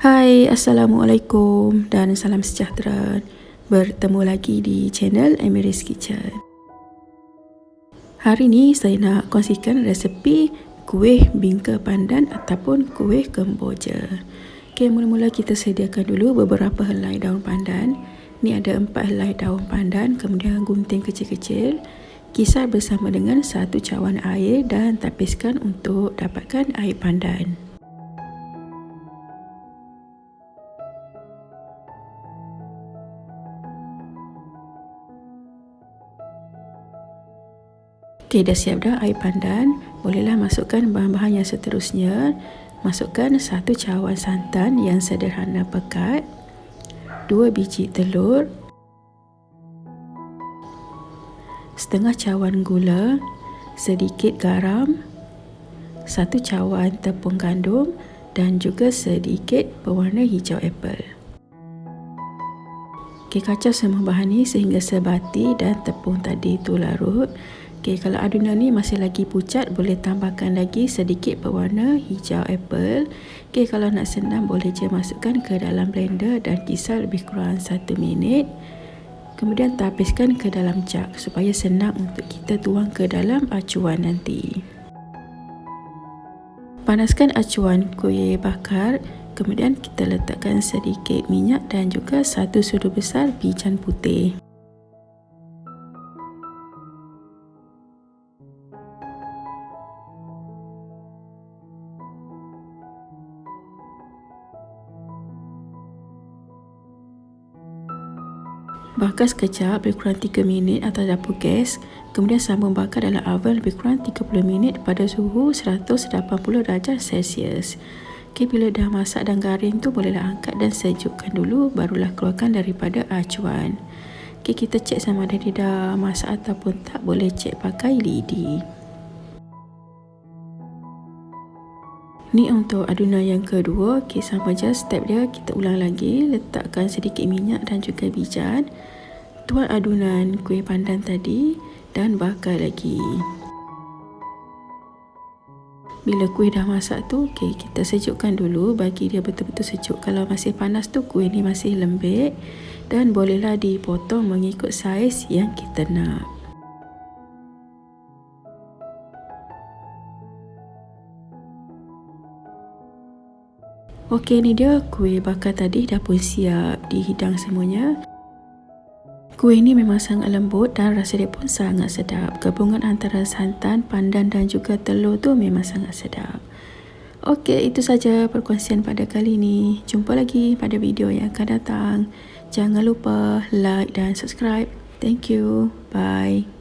Hai, Assalamualaikum dan salam sejahtera. Bertemu lagi di channel Emiris Kitchen. Hari ini saya nak kongsikan resepi kuih bingka pandan ataupun kuih kemboja. Okay, mula-mula kita sediakan dulu beberapa helai daun pandan. Ni ada empat helai daun pandan, kemudian gunting kecil-kecil. Kisar bersama dengan satu cawan air dan tapiskan untuk dapatkan air pandan. Okey, dah siap dah air pandan. Bolehlah masukkan bahan-bahan yang seterusnya. Masukkan satu cawan santan yang sederhana pekat. Dua biji telur. Setengah cawan gula. Sedikit garam. Satu cawan tepung gandum. Dan juga sedikit pewarna hijau apple. Okey, kacau semua bahan ni sehingga sebati dan tepung tadi itu larut. Okey, kalau adunan ni masih lagi pucat, boleh tambahkan lagi sedikit pewarna hijau apple. Okey, kalau nak senang boleh je masukkan ke dalam blender dan kisar lebih kurang 1 minit. Kemudian tapiskan ke dalam jug supaya senang untuk kita tuang ke dalam acuan nanti. Panaskan acuan kuih bakar. Kemudian kita letakkan sedikit minyak dan juga satu sudu besar bijan putih. Bakar sekejap lebih kurang 3 minit atas dapur gas. Kemudian sambung bakar dalam oven lebih kurang 30 minit pada suhu 180 darjah Celsius. Okay, bila dah masak dan garing tu bolehlah angkat dan sejukkan dulu barulah keluarkan daripada acuan. Okay, kita cek sama ada dia dah masak ataupun tak boleh cek pakai lidi. Ni untuk adunan yang kedua. Okey, sama je step dia. Kita ulang lagi. Letakkan sedikit minyak dan juga bijan. Tuan adunan kuih pandan tadi dan bakar lagi. Bila kuih dah masak tu, okay, kita sejukkan dulu bagi dia betul-betul sejuk. Kalau masih panas tu, kuih ni masih lembek dan bolehlah dipotong mengikut saiz yang kita nak. Okey, ni dia kuih bakar tadi dah pun siap dihidang semuanya. Kuih ni memang sangat lembut dan rasa dia pun sangat sedap. Gabungan antara santan, pandan dan juga telur tu memang sangat sedap. Okey, itu saja perkongsian pada kali ini. Jumpa lagi pada video yang akan datang. Jangan lupa like dan subscribe. Thank you. Bye.